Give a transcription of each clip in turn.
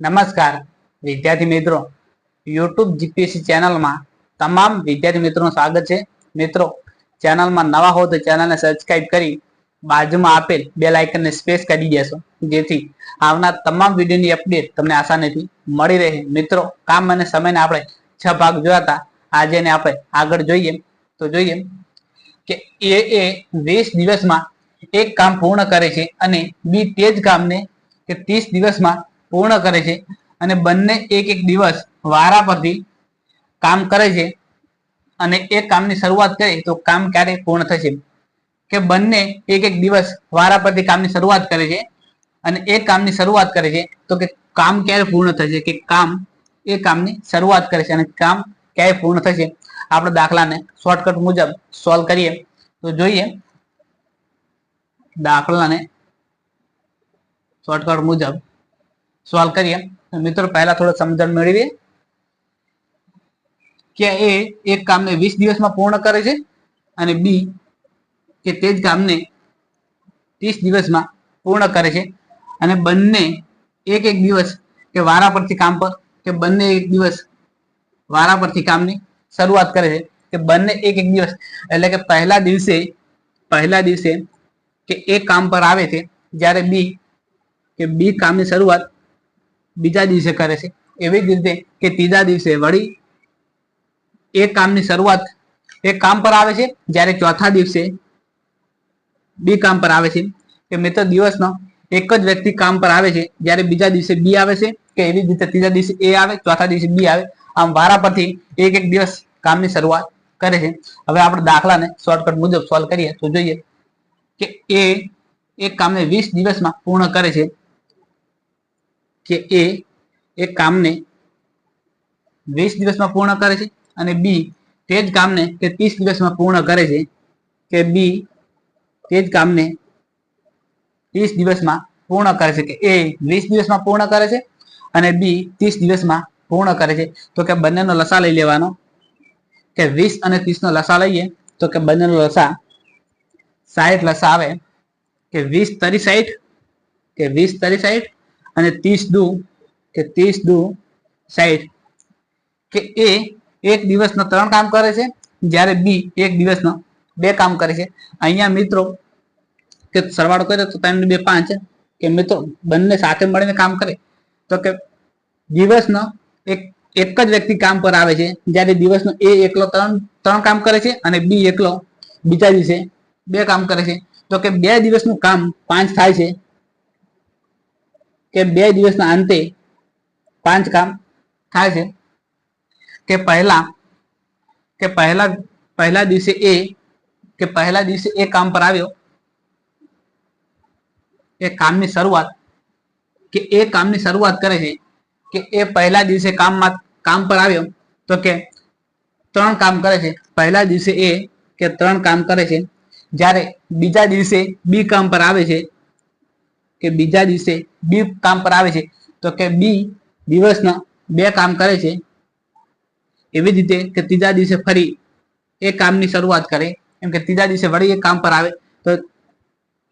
નમસ્કાર, વિદ્યાર્થી મિત્રો. યુટ્યુબ જીપીએસસી ચેનલમાં તમામ વિદ્યાર્થી મિત્રોનું સ્વાગત છે. મિત્રો, ચેનલમાં નવા હો તો ચેનલને સબસ્ક્રાઇબ કરી બાજુમાં આપેલ બે લાઇકનને સ્પેસ કરી દેશો. જેથી આવનાર તમામ વિડીયોની અપડેટ તમને આસાનીથી મળી રહે. મિત્રો, કામ અને સમયને આપણે છ ભાગ જોયા હતા. આજે આપણે આગળ જોઈએ. તો જોઈએ કે એ એ વીસ દિવસમાં એક કામ પૂર્ણ કરે છે અને બી તે જ કામને કે ત્રીસ દિવસમાં પૂર્ણ કરે છે અને બંને એક એક દિવસ વારા પરથી કામ કરે છે અને એ કામની શરૂઆત કરે તો કામ ક્યારે પૂર્ણ થશે? કે બંને એક એક દિવસ વારા પરથી કામની શરૂઆત કરે છે અને એ કામની શરૂઆત કરે છે તો કે કામ ક્યારે પૂર્ણ થશે? કે કામ એ કામની શરૂઆત કરે છે અને કામ ક્યારે પૂર્ણ થશે? આપણે દાખલાને શોર્ટકટ મુજબ સોલ્વ કરીએ તો જોઈએ. દાખલાને શોર્ટકટ મુજબ સોલ્વ કરીએ. મિત્રો, પહેલા થોડો સમજણ મેળવીએ. કે એ એક કામને વીસ દિવસમાં પૂર્ણ કરે છે અને બી કે તે જ કામને ત્રીસ દિવસમાં પૂર્ણ કરે છે. અને બંને એક એક દિવસ કે વારા પરથી કામ પર કે બંને એક દિવસ વારા પરથી કામની શરૂઆત કરે છે. કે બંને એક એક દિવસ. એટલે કે પહેલા દિવસે પહેલા દિવસે કે એક કામ પર આવે છે, જ્યારે બી કે બી કામની શરૂઆત બીજા દિવસે કરે છે. એવી જ રીતે કે ત્રીજા દિવસે વળી એક કામની શરૂઆત એક કામ પર આવે છે. જ્યારે ચોથા દિવસે બી કામ પર આવે છે. કે મિત્ર દિવસનો એક જ વ્યક્તિ કામ પર આવે છે. જ્યારે બીજા દિવસે બી આવે છે. કે એવી જ રીતે ત્રીજા દિવસે એ આવે, ચોથા દિવસે બી આવે. આમ વારા પરથી એક એક દિવસ કામની શરૂઆત કરે છે. હવે આપણે દાખલાને શોર્ટકટ મુજબ સોલ્વ કરીએ તો જોઈએ કે એ એક કામને વીસ દિવસમાં પૂર્ણ કરે છે. કે એ એક કામને વીસ દિવસમાં પૂર્ણ કરે છે અને બી તે જ કામને તે ત્રીસ દિવસમાં પૂર્ણ કરે છે કે બી તે જ કામને ત્રીસ દિવસમાં પૂર્ણ કરે છે કે એ વીસ દિવસમાં પૂર્ણ કરે છે અને બી ત્રીસ દિવસમાં પૂર્ણ કરે છે. તો કે બંનેનો લસા લઈ લેવાનો. કે વીસ અને ત્રીસ નો લસા લઈએ તો કે બંનેનો લસા સાઠ લસા આવે. કે વીસ તરી સાઠ કે વીસ તરી સાઠ અને ત્રીસ દુ, કે ત્રીસ દુ સાઈઠ, કે એ એક દિવસનો ત્રણ કામ કરે છે, જ્યારે બી એક દિવસનો બે કામ કરે છે. અહીંયા મિત્રો, કે સરવાળો કરે તો ત્રણ બે પાંચ, કે મિત્રો બંને સાથે મળીને કામ કરે, તો કે દિવસનો એક એક જ વ્યક્તિ કામ પર આવે છે, જ્યારે દિવસનો એ એકલો ત્રણ ત્રણ કામ કરે છે અને બી એકલો બીજા દિવસે બે કામ કરે છે. તો કે બે દિવસનું કામ પાંચ થાય છે કે બે દિવસના અંતે પાંચ કામ થાય છે. કે પહેલા કે પહેલા પહેલા દિવસે એ, કે પહેલા દિવસે એ કામ પર આવ્યો. એ કામની શરૂઆત, કે એ કામની શરૂઆત કરે છે, કે એ પહેલા દિવસે કામમાં, કામ પર આવ્યો, તો કે ત્રણ કામ કરે છે. પહેલા દિવસે એ, કે ત્રણ કામ કરે છે. જ્યારે બીજા દિવસે બી કામ પર આવે છે કે બીજા દિવસે બી કામ પર આવે છે, તો કે બી દિવસના બે કામ કરે છે. એવી જ રીતે કે ત્રીજા દિવસે ફરી એ કામની શરૂઆત કરે. એમ કે ત્રીજા દિવસે વળી એ કામ પર આવે, તો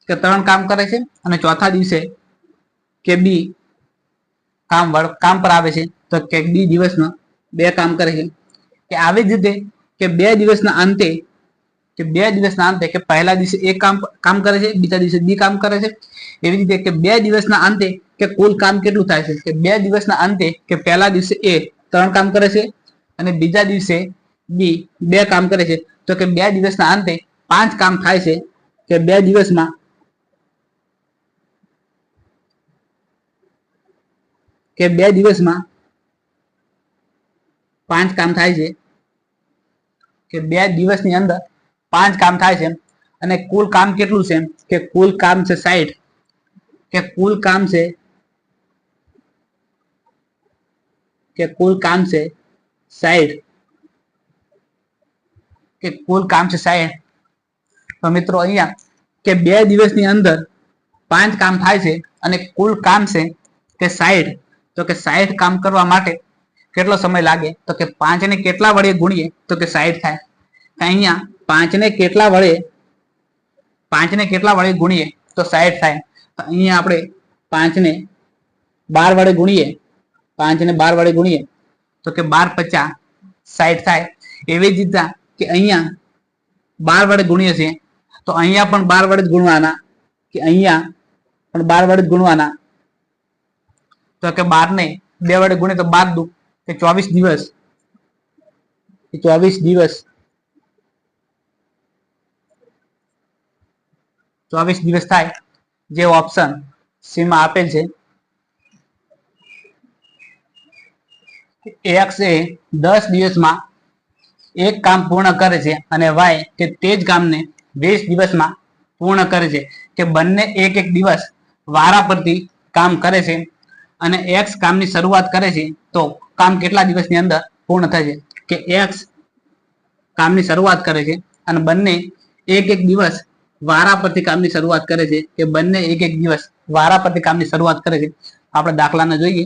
કે ત્રણ કામ કરે છે અને ચોથા દિવસે કે બી કામ કામ પર આવે છે, તો કે બી દિવસમાં બે કામ કરે છે. કે આવી જ રીતે કે બે દિવસના અંતે કે બે દિવસના અંતે કે પહેલા દિવસે એક કામ કામ કરે છે, બીજા દિવસે બી કામ કરે છે. એવી રીતે કે બે દિવસના અંતે કે કુલ કામ કેટલું થાય છે? કે બે દિવસના અંતે કે પહેલા દિવસે એ ત્રણ કામ કરે છે અને બીજા દિવસે બી બે કામ કરે છે. તો કે બે દિવસના અંતે પાંચ કામ થાય છે કે બે દિવસમાં કે બે દિવસમાં પાંચ કામ થાય છે કે બે દિવસની અંદર પાંચ કામ થાય છે અને કુલ કામ કેટલું છે કે કુલ કામ છે સાઈઠ. કે કુલ કામ છે કે કુલ કામ છે સાઈઠ. કે કુલ કામ છે સાઈઠ. તો મિત્રો અહીંયા કે બે દિવસની અંદર પાંચ કામ થાય છે અને કુલ કામ છે કે સાઈઠ. તો કે સાઈઠ કામ કરવા માટે કેટલો સમય લાગે? તો કે પાંચ ને કેટલા વડે ગુણીએ? તો કે સાઈઠ થાય. અહીંયા પાંચ ને કેટલા વડે? પાંચ ને કેટલા વડે ગુણીએ? તો સાઈઠ થાય. અહીંયા આપણે પાંચ ને બાર વડે ગુણીએ. પાંચ ને બાર વડે ગુણીએ. તો કે બાર પચાસ સાઠ થાય. એવી જ રીતના કે અહીંયા બાર વડે ગુણીએ છીએ. તો અહીંયા પણ બાર વડે જ ગુણવાના. કે અહીંયા પણ બાર વડે જ ગુણવાના. તો કે બાર ને બે વડે ગુણીએ તો બાર દુ. કે ચોવીસ દિવસ. ચોવીસ દિવસ. ચોવીસ દિવસ થાય જે ઓપ્શન સી માં આપેલ છે. એક્સ એ દસ દિવસમાં એક કામ પૂર્ણ કરે છે અને વાય કે તે જ કામને વીસ દિવસમાં પૂર્ણ કરે છે. કે બંને એક એક દિવસ વારા પરથી કામ કરે છે અને એક્સ કામની શરૂઆત કરે છે તો કામ કેટલા દિવસની અંદર પૂર્ણ થાય છે? કે એક્સ કામની શરૂઆત કરે છે અને બંને એક એક દિવસ વારા પરથી કામની શરૂઆત કરે છે કે બંને એક એક દિવસ વારા પરથી કામની શરૂઆત કરે છે. આપણે દાખલાને જોઈએ.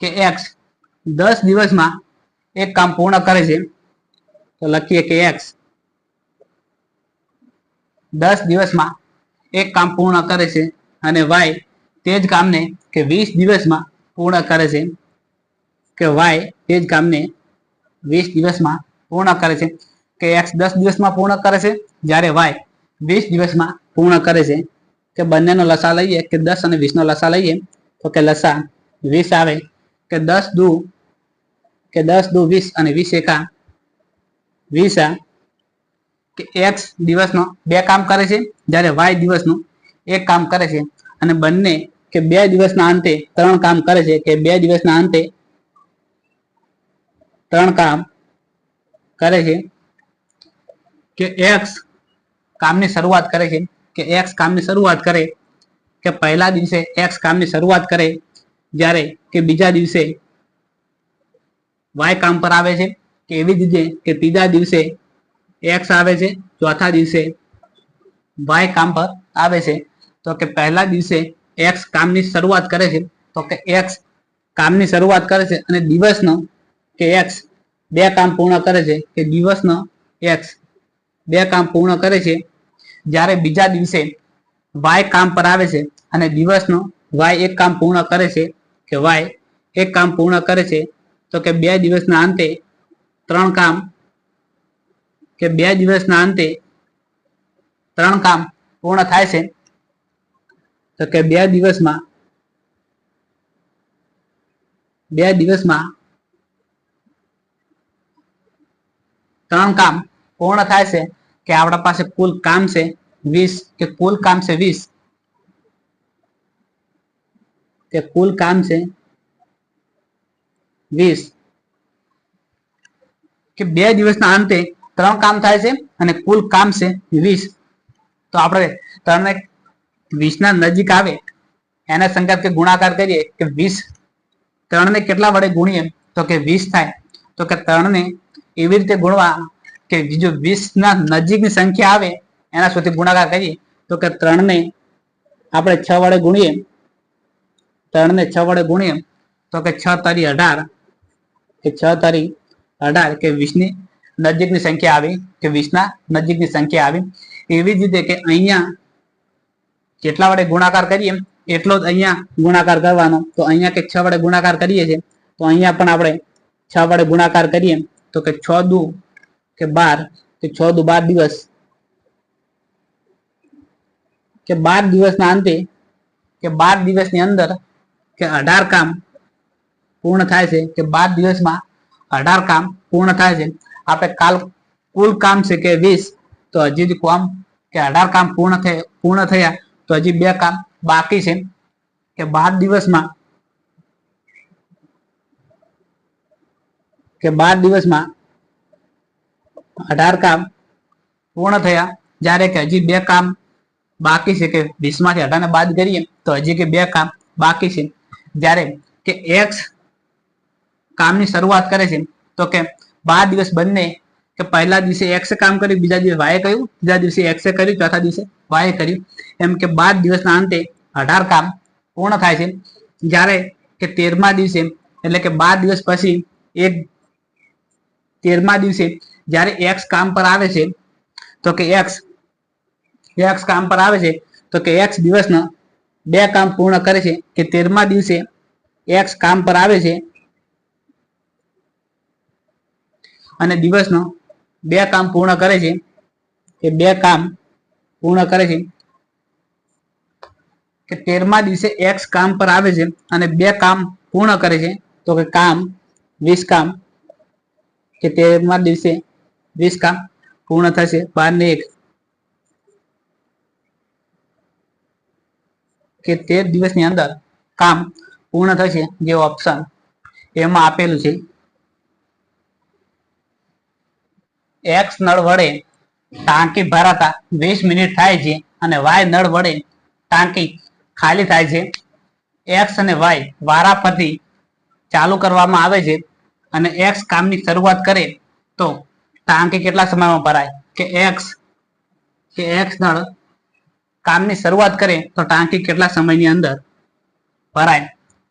કે એક્સ દસ દિવસમાં એક કામ પૂર્ણ કરે છે. તો લખીએ કે એક્સ દસ દિવસમાં એક કામ પૂર્ણ કરે છે અને વાય તે જ કામને કે વીસ દિવસમાં પૂર્ણ કરે છે. કે વાય તે જ કામને વીસ દિવસમાં પૂર્ણ કરે છે. કે એક્સ દસ દિવસમાં પૂર્ણ કરે છે, જ્યારે વાય વીસ દિવસમાં પૂર્ણ કરે છે. કે બંનેનો લસા લઈએ, કે દસ અને વીસનો લસા લઈએ, તો કે લસા વીસ આવે. કે દસ દુ, કે દસ દુ વીસ અને વીસ એકા વીસ કે એક્સ દિવસનો બે કામ કરે છે, જ્યારે વાય દિવસનું એક કામ કરે છે. અને બંને કે બે દિવસના અંતે ત્રણ કામ કરે છે, કે બે દિવસના અંતે ત્રણ કામ કરે છે કે એક્સ કામની શરૂઆત કરે છે, કે એક્સ કામની શરૂઆત કરે, કે પહેલા દિવસે એક્સ કામની શરૂઆત કરે, જ્યારે કે બીજા દિવસે વાય કામ પર આવે છે, કે એવી રીતે કે ત્રીજા દિવસે એક્સ આવે છે, ચોથા દિવસે વાય કામ પર આવે છે. તો કે પહેલા દિવસે એક્સ કામની શરૂઆત કરે છે, તો કે એક્સ કામની શરૂઆત કરે છે અને દિવસનો કે એક્સ બે કામ પૂર્ણ કરે છે કે દિવસનો એક્સ બે કામ પૂર્ણ કરે છે. જ્યારે બીજા દિવસે વાય કામ પર આવે છે અને દિવસનો વાય એક કામ પૂર્ણ કરે છે કે વાય એક કામ પૂર્ણ કરે છે, તો કે બે દિવસના અંતે ત્રણ કામ કે બે દિવસના અંતે ત્રણ કામ પૂર્ણ થાય છે, તો કે બે દિવસમાં બે દિવસમાં ત્રણ કામ પૂર્ણ થાય છે કે આપણા પાસે કુલ કામ છે વીસ, કે કુલ કામ છે વીસ? કે કુલ કામ છે વીસ? કે બે દિવસના અંતે ત્રણ કામ થાય છે અને કુલ કામ છે વીસ? તો આપણે ત્રણ વીસ ના નજીક આવે, એના સંકેત કે ગુણાકાર કરીએ કે વીસ ત્રણને કેટલા વડે ગુણીએ? તો કે વીસ થાય. તો કે ત્રણને એવી રીતે ગુણવા કે જો વીસ ના નજીકની સંખ્યા આવે, એના સુધી ગુણાકાર કરીએ, તો કે ત્રણને આપણે છ વડે ગુણીએ, ત્રણને છ વડે ગુણીએ, તો કે છ તારી અઢાર, કે છ તારી અઢાર, કે વીસની નજીકની સંખ્યા આવી, કે વીસના નજીકની સંખ્યા આવી, એવી જ રીતે કે અહીંયા જેટલા વડે ગુણાકાર કરીએ, એટલો જ અહીંયા ગુણાકાર કરવાનો. તો અહીંયા કે છ વડે ગુણાકાર કરીએ છીએ, તો અહીંયા પણ આપણે છ વડે ગુણાકાર કરીએ તો કે છ દુ કે બાર, કે છ દુ બાર દિવસ. કે બાર દિવસના અંતે, કે બાર દિવસની અંદર, કે અઢાર કામ પૂર્ણ થાય છે, કે બાર દિવસમાં અઢાર કામ પૂર્ણ થાય છે. આપણે કાલ કુલ કામ છે કે વીસ, તો હજી કામ કે અઢાર કામ પૂર્ણ થયા પૂર્ણ થયા, તો હજી બે કામ બાકી છે. કે બાર દિવસમાં કે બાર દિવસમાં અઢાર કામ પૂર્ણ થયા. જ્યારે કે હજી બે કામ બાકી છે કે વીસમાંથી અઢાર ને બાદ કરીએ, તો હજી કે બે કામ બાકી છે. જ્યારે કે એક્સ કામની શરૂઆત કરે છે, તો કે બાર દિવસ બંને, કે પહેલા દિવસે એક્સ કામ કર્યું, બીજા દિવસે વાય કર્યું બીજા દિવસે એક્સે કર્યું, ચોથા દિવસે વાય કર્યું. એમ કે બાર દિવસના અંતે અઢાર કામ પૂર્ણ થાય છે. જ્યારે કે તેરમા દિવસે, એટલે કે બાર દિવસ પછી એક તેરમા દિવસે જ્યારે એક્સ કામ પર આવે છે, તો કે એક્સ એક્સ કામ પર આવે છે, તો કે એક્સ દિવસનો બે કામ પૂર્ણ કરે છે, કે તેરમા દિવસે એક્સ કામ પર આવે છે, અને દિવસનો બે કામ પૂર્ણ કરે છે, એ બે કામ પૂર્ણ કરે છે, કે તેરમા દિવસે એક્સ કામ પર આવે છે, અને બે કામ પૂર્ણ કરે છે, તો કે કામ, વીસ કામ કે તેરમા દિવસે વીસ કામ પૂર્ણ થશે, બાર ને એક. કે તેર દિવસની અંદર કામ પૂર્ણ થશે, જે ઓપ્શન એમાં આપેલું છે. એક્સ નળ વડે ટાંકી ભરાતા વીસ મિનિટ થાય છે અને વાય નળ વડે ટાંકી ખાલી થાય છે. એક્સ અને વાય વારા પરથી ચાલુ કરવામાં આવે છે. અને એક્સ કામની શરૂઆત કરે તો ટાંકી કેટલા સમયમાં ભરાય? કે એક્સ કે એક્સ નળ કામની શરૂઆત કરે તો ટાંકી કેટલા સમયની અંદર ભરાય?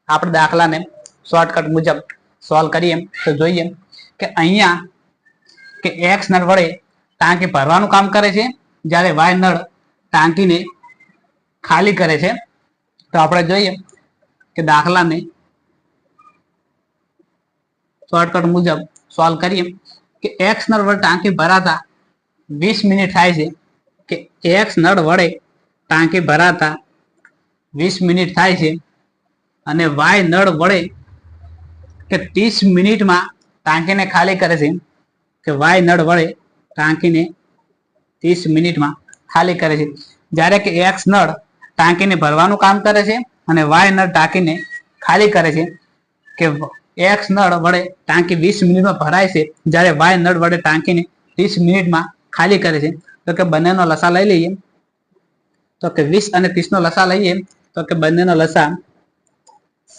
આપણે દાખલાને શોર્ટકટ મુજબ સોલ્વ કરીએ તો જોઈએ કે અહીંયા કે એક્સ નળ વડે ટાંકી ભરવાનું કામ કરે છે. જ્યારે વાય નળ ટાંકીને ખાલી કરે છે. તો આપણે જોઈએ કે દાખલાને શોર્ટકટ મુજબ સોલ્વ કરીએ કે એક્સ નળ વડે ટાંકી ભરાતા વીસ મિનિટ થાય છે કે એક્સ નળ વડે ટાંકી ભરાતા વીસ મિનિટ થાય છે અને વાય નળ વડે કે ત્રીસ મિનિટમાં ટાંકીને ખાલી કરે છે કે વાય નળ વડે ટાંકીને ત્રીસ મિનિટમાં ખાલી કરે છે. જ્યારે કે એક્સ નળ ટાંકીને ભરવાનું કામ કરે છે અને વાય નળ ટાંકીને ખાલી કરે છે કે એક્સ નળ વડે ટાંકી વીસ મિનિટમાં ભરાય છે. જ્યારે વાય નળ વડે ટાંકીને ત્રીસ મિનિટમાં ખાલી કરે છે. તો કે બંનેનો લસા લઈ લઈએ. તો કે વીસ અને ત્રીસનો લસા લઈએ. તો કે બંનેનો લસા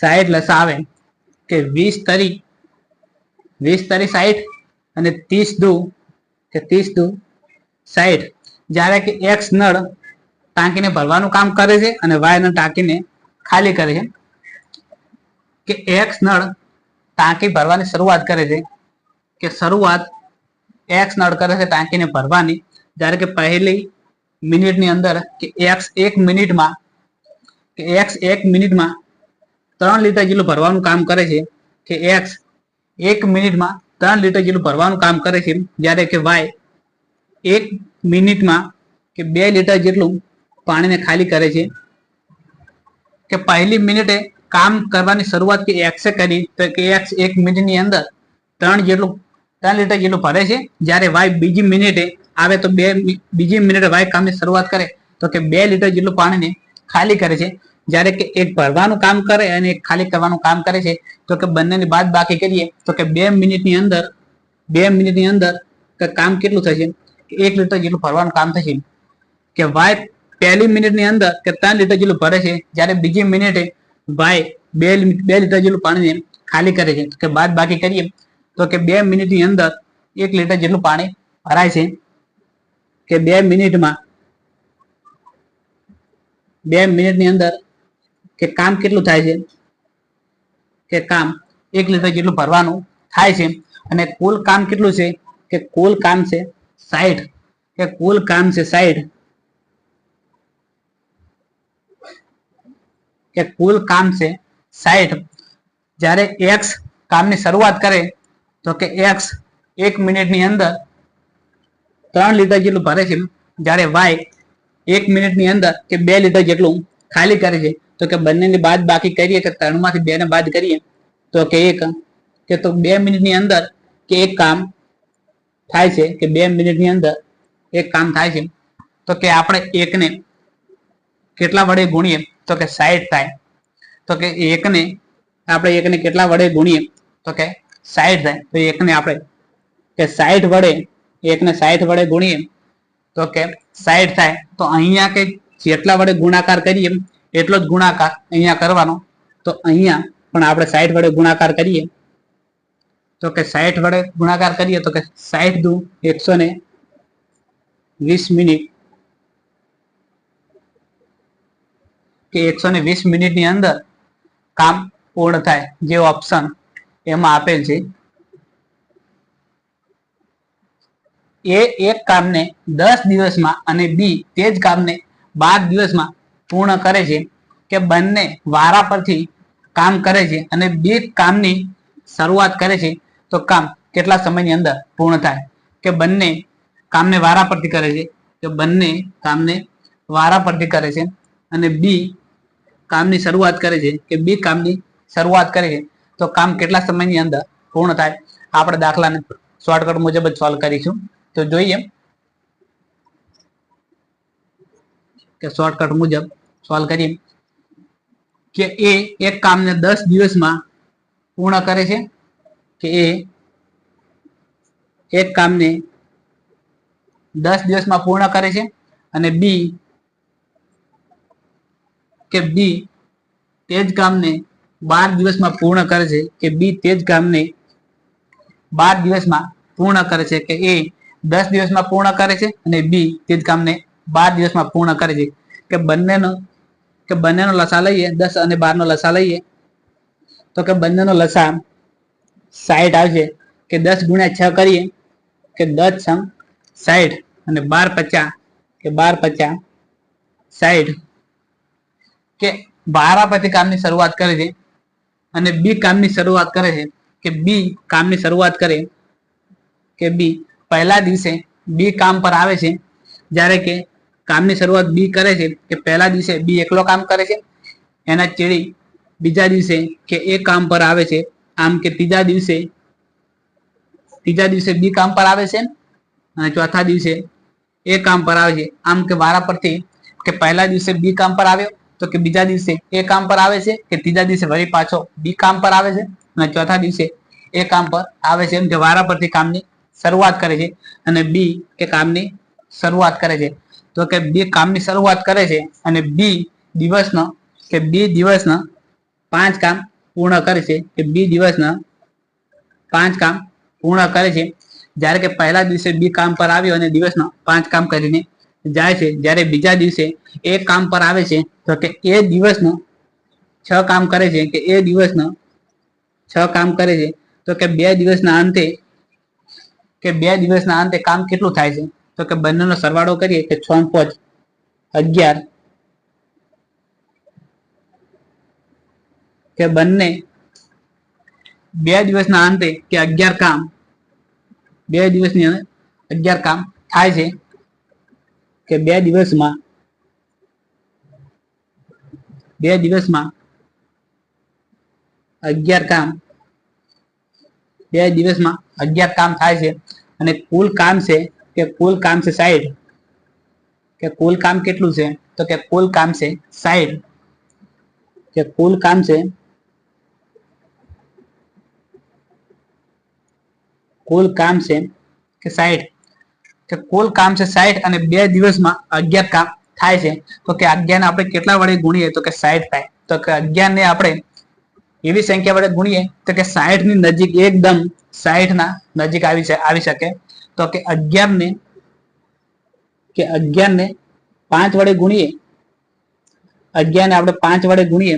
સાઈઠ લસા આવે. કે વીસ તરી વીસ તરી સાઈઠ અને ત્રીસ દુ, કે ત્રીસ દુ સાઈઠ. જ્યારે કે એક્સ નળ ટાંકીને ભરવાનું કામ કરે છે અને વાય નળ ટાંકીને ખાલી કરે છે. કે એક્સ નળ ટાંકી ભરવાની શરૂઆત કરે છે કે શરૂઆત એક્સ નળ કરે છે ટાંકીને ભરવાની. જ્યારે કે પહેલી મિનિટની અંદર કે એક્સ એક મિનિટમાં કે એક્સ એક મિનિટમાં ત્રણ લીટર જેટલું ભરવાનું કામ કરે છે કે એક્સ એક મિનિટમાં ત્રણ લીટર જેટલું ભરવાનું કામ કરે છે. જ્યારે કે વાય એક મિનિટમાં કે બે લીટર જેટલું પાણીને ખાલી કરે છે. કે પહેલી મિનિટે કામ કરવાની શરૂઆત કે એક્સે કરી, તો કે એક્સ એક મિનિટની અંદર ત્રણ જેટલું, ત્રણ લીટર જેટલું ભરે છે. જ્યારે વાય બીજી મિનિટે આવે તો બે બીજી મિનિટે વાય કામની શરૂઆત કરે, તો કે બે લીટર જેટલું પાણીને ખાલી કરે છે. જ્યારે કે એક ભરવાનું કામ કરે અને એક ખાલી કરવાનું કામ કરે છે, તો કે બંનેની બાદ બાકી કરીએ, તો કે બે મિનિટની અંદર, બે મિનિટની અંદર કે કામ કેટલું થશે? એક લીટર જેટલું ભરવાનું કામ થશે. કે વાય પહેલી મિનિટની અંદર કે ત્રણ લીટર જેટલું ભરે છે, જ્યારે બીજી મિનિટે વાય બે બે લીટર જેટલું પાણીને ખાલી કરે છે. કે બાદ બાકી કરીએ. તો કે બે મિનિટની અંદર એક લીટર જેટલું પાણી ભરાય છે. કે બે મિનિટમાં, બે મિનિટની અંદર કે કામ કેટલું થાય છે? કે કામ એક લીટર જેટલું ભરવાનું થાય છે. અને કુલ કામ કેટલું છે? કે કુલ કામ છે સાઈઠ. કે કુલ કામ છે સાઈઠ. કે કુલ કામ છે સાઈઠ. જ્યારે એક્સ કામની શરૂઆત કરે, તો કે એક્સ એક મિનિટની અંદર ત્રણ લીટર જેટલું ભરે છે. જ્યારે વાય એક મિનિટની અંદર કે બે લીટર જેટલું ખાલી કરે છે, તો કે બંનેની બાદ બાકી કરીએ કે ત્રણમાંથી બે ને બાદ કરીએ, તો કે એક. કે તો બે મિનિટની અંદર કે એક કામ થાય છે, કે બે મિનિટની અંદર એક કામ થાય છે. તો કે આપણે એકને કેટલા વડે ગુણીએ? તો કે સાઈઠ થાય. તો કે એકને આપણે એકને કેટલા વડે ગુણીએ? તો કે સાઈઠ થાય. તો એકને આપણે કે સાઈઠ વડે એકને સાઈઠ વડે ગુણીએ. તો કે સાઈઠ થાય. તો અહીંયા કે જેટલા વડે ગુણાકાર કરીએ, એટલો જ ગુણાકાર અહીંયા કરવાનો. તો અહીંયા પણ આપણે સાઈઠ વડે ગુણાકાર કરીએ. તો કે સાઈઠ વડે ગુણાકાર કરીએ તો કે સાઈઠ દુ એકસો ને વીસ મિનિટ. કે એકસો ને વીસ મિનિટની અંદર કામ પૂર્ણ થાય જે ઓપ્શન એમાં આપેલ છે. એ એક કામને દસ દિવસમાં અને બી તે જ કામને બાર દિવસમાં પૂર્ણ કરે છે કે બંને વારા પરથી કામ કરે છે અને બે કામની શરૂઆત કરે છે તો કામ કેટલા સમયની અંદર પૂર્ણ થાય? કે બંને કામને વારા પરથી કરે છે? કે બંને કામને વારા પરથી કરે છે અને બી કામની શરૂઆત કરે છે, કે બી કામની શરૂઆત કરે છે, તો કામ કેટલા સમયની અંદર પૂર્ણ થાય, આપણે દાખલાને શોર્ટકટ મુજબ જ સોલ્વ કરીશું. તો જોઈએ કે શોર્ટકટ મુજબ સોલ્વ કરીએ કે એ એક કામને દસ દિવસમાં પૂર્ણ કરે છે, કે એ એક કામને દસ દિવસમાં પૂર્ણ કરે છે, અને બી કે બી તે જ કામને બાર દિવસમાં પૂર્ણ કરે છે, કે બી તે જ કામને બાર દિવસમાં પૂર્ણ કરે છે, કે એ દસ દિવસમાં પૂર્ણ કરે છે અને બી તે જ કામને બાર દિવસમાં પૂર્ણ કરે છે. કે બંનેનો કે બંનેનો લસા લઈએ, દસ અને બાર નો લસા લઈએ, તો કે બંનેનો લસા સાઈઠ આવશે, કે દસ ગુણ્યા છ કરીએ, કે દસ છ સાઈઠ અને બાર પચાસ, કે બાર પચાસ સાઈઠ કે બારા પછી કામની શરૂઆત કરે છે અને બી કામની શરૂઆત કરે છે કે બી કામની શરૂઆત કરે કે બી પહેલા દિવસે બી કામ પર આવે છે જ્યારે કે કામની શરૂઆત બી કરે છે કે પહેલા દિવસે બી એકલો કામ કરે છે એના ચેડી બીજા દિવસે કે એ કામ પર આવે છે આમ કે ત્રીજા દિવસે ત્રીજા દિવસે બી કામ પર આવે છે અને ચોથા દિવસે એ કામ પર આવે છે આમ કે વારા પરથી કે પહેલા દિવસે બી કામ પર આવ્યો તો કે બીજા દિવસે એ કામ પર આવે છે કે ત્રીજા દિવસે વળી પાછો બી કામ પર આવે છે અને ચોથા દિવસે એ કામ પર આવે છે એમ કે વારા પરથી કામની શરૂઆત કરે છે અને બી એ કામની શરૂઆત કરે છે. તો કે બી કામની શરૂઆત કરે છે અને બી દિવસનો કે બી દિવસના પાંચ કામ પૂર્ણ કરે છે કે બી દિવસના પાંચ કામ પૂર્ણ કરે છે. જ્યારે કે પહેલા દિવસે બી કામ પર આવ્યો અને દિવસના પાંચ કામ કરીને જાય છે, જ્યારે બીજા દિવસે એ કામ પર આવે છે, તો કે એ દિવસનો છ કામ કરે છે, કે એ દિવસનો છ કામ કરે છે, તો કે બે દિવસના અંતે, કે બે દિવસના અંતે કામ કેટલું થાય છે, તો કે બંનેનો સરવાળો કરીએ કે છ પાંચ અગિયાર, કે બંને બે દિવસના અંતે કે અગિયાર કામ, બે દિવસની અગિયાર કામ થાય છે કે બે દિવસમાં બે દિવસમાં અગિયાર કામ, બે દિવસમાં અગિયાર કામ થાય છે અને કુલ કામ છે કે કુલ કામ છે સાઈડ કે કુલ કામ કેટલું છે? તો કે કુલ કામ છે સાઈડ કે કુલ કામ છે, કુલ કામ છે કે સાઈઠ. કે કુલ કામ છે સાઈઠ અને બે દિવસમાં અગિયાર કામ થાય છે. તો કે અગિયાર ને આપણે કેટલા વડે ગુણીએ? તો કે સાઈઠ થાય. તો કે અગિયાર ને આપણે એવી સંખ્યા વડે ગુણીએ, તો કે સાઈઠની નજીક એકદમ સાઈઠ ના નજીક આવી આવી શકે. તો કે અગિયાર ને કે અગિયાર ને પાંચ વડે ગુણીએ અગિયાર ને આપણે પાંચ વડે ગુણીએ,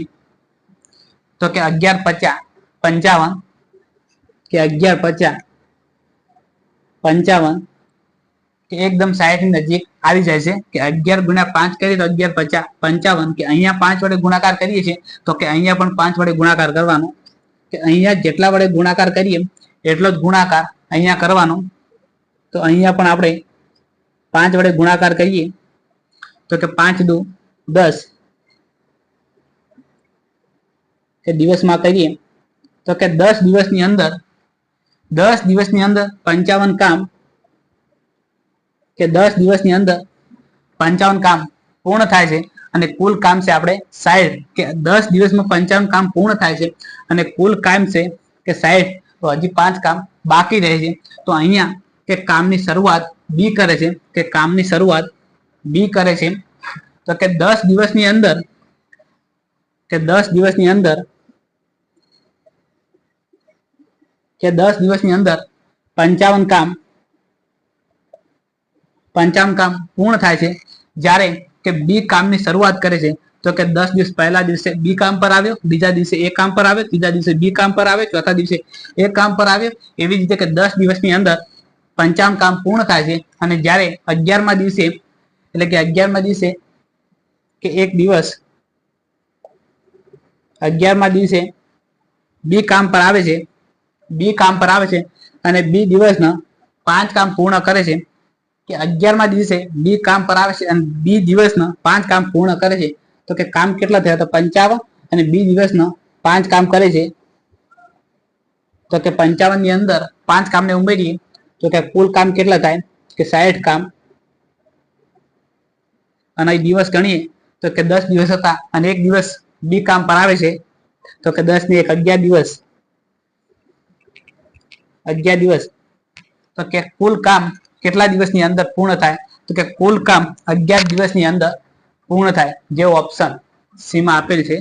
તો કે અગિયાર પચાસ, પંચાવન, કે અગિયાર પચાસ, પંચાવન કે એકદમ સાહીઠની નજીક આવી જાય છે કે અગિયાર ગુણ્યા પાંચ કરીએ તો અગિયાર પચાસ પંચાવન કે અહીંયા પાંચ વડે ગુણાકાર કરીએ છીએ તો કે અહીંયા પણ પાંચ વડે ગુણાકાર કરવાનો. કે અહીંયા જેટલા વડે ગુણાકાર કરીએ એટલો જ ગુણાકાર અહીંયા કરવાનો. તો અહીંયા પણ આપણે પાંચ વડે ગુણાકાર કરીએ તો કે પાંચ દુ દસ. કે દિવસમાં કરીએ તો કે દસ દિવસની અંદર, દસ દિવસની અંદર પંચાવન કામ કે દસ દિવસની અંદર પંચાવન કામ પૂર્ણ થાય છે અને કુલ કામ છે આપણે સાઈઠ. કે દસ દિવસમાં પંચાવન કામ પૂર્ણ થાય છે અને કુલ કામ છે કે સાઈઠ. તો હજી પાંચ કામ બાકી રહે છે. તો અહીંયા કે કામની શરૂઆત બી કરે છે. કે કામની શરૂઆત બી કરે છે. તો કે દસ દિવસની અંદર, કે દસ દિવસની અંદર, કે દસ દિવસની અંદર પંચાવન કામ પંચાવન કામ પૂર્ણ થાય છે. જ્યારે કે બી કામની શરૂઆત કરે છે, તો કે દસ દિવસ પહેલા દિવસે બી કામ પર આવ્યો, બીજા દિવસે એ કામ પર આવ્યો, ત્રીજા દિવસે બી કામ પર આવે ચોથા દિવસે એ કામ પર આવ્યો. એવી રીતે કે દસ દિવસની અંદર પંચામ કામ પૂર્ણ થાય છે. અને જ્યારે અગિયારમા દિવસે, એટલે કે અગિયારમા દિવસે કે એક દિવસ અગિયારમા દિવસે બી કામ પર આવે છે બી કામ પર આવે છે, અને બી દિવસના પાંચ કામ પૂર્ણ કરે છે કે અગિયારમા દિવસે બી કામ પર આવે છે અને બી દિવસના પાંચ કામ પૂર્ણ કરે છે. તો કે કામ કેટલા થયા? તો પંચાવન અને બી દિવસના પાંચ કામ કરે છે. તો કે પંચાવનની અંદર પાંચ કામને ઉમેરીએ, તો કે કુલ કામ કેટલા થાય? કે સાઠ કામ. અને દિવસ ગણીએ, તો કે દસ દિવસ હતા અને એક દિવસ બી કામ પર આવે છે. તો કે દસની એક, અગિયાર દિવસ. અગિયાર દિવસ. તો કે કુલ કામ કેટલા દિવસની અંદર પૂર્ણ થાય? તો કે કુલ કામ અગિયાર દિવસની અંદર પૂર્ણ થાય જે ઓપ્શન સીમાં આપેલ છે.